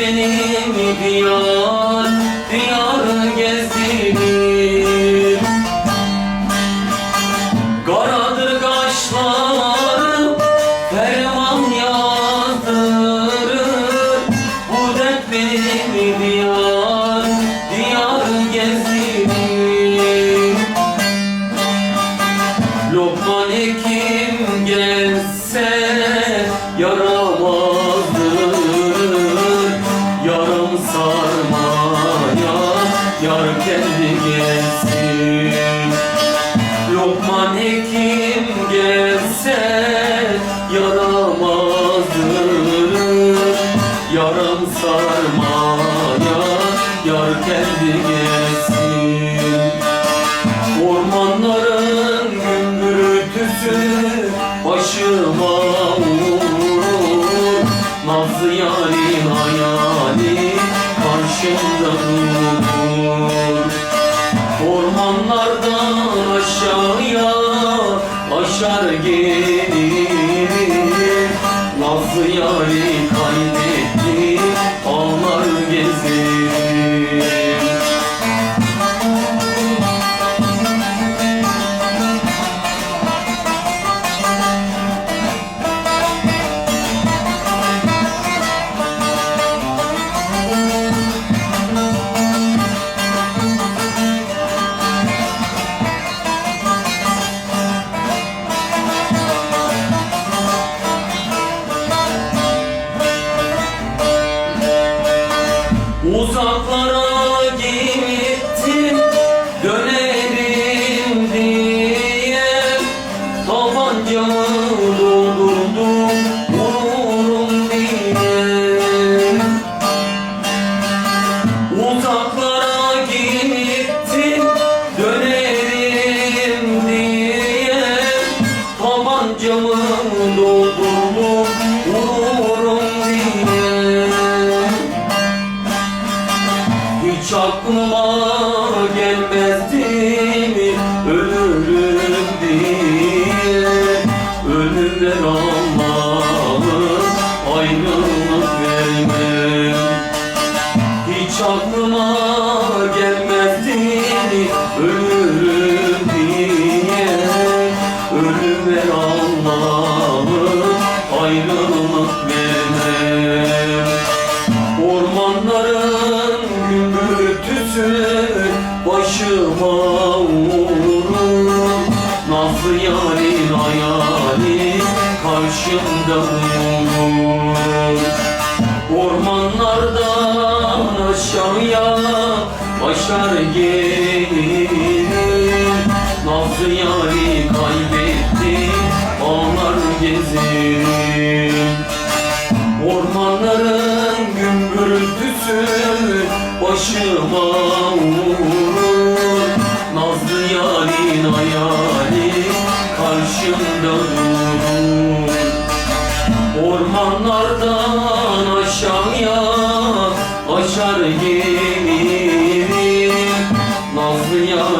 beni mi diyar Diyar gezdirdim Karadır kaşlarım Ferman yazdırır Bu dert beni mi diyar Diyar gezdirdim Lokman Hekim gelse yar kendi gelsin. Lokman Hekim gelse yaramazdır. Yarım sarmaya yar kendi gelsin. Ormanların gümbürtüsü başıma vurur. Nazlı yarim hayali karşımda durur gelir Nazlı yari Vururum diye hiç aklıma gelmezdi mi? Ölürüm diye. Ölümden Allah'ım ayrılık ayrılık vermem Ormanların gümbürtüsü başıma vurur Nazlı yarin hayali karşımda durur Ormanlardan aşağıya başar gelir Nazlı yari kaybetti gümbürtüsü başıma vurur. Nazlı yarin hayali karşımda durur. Ormanlardan aşağıya açar gelirim Nazlı yari kaybetti ağlar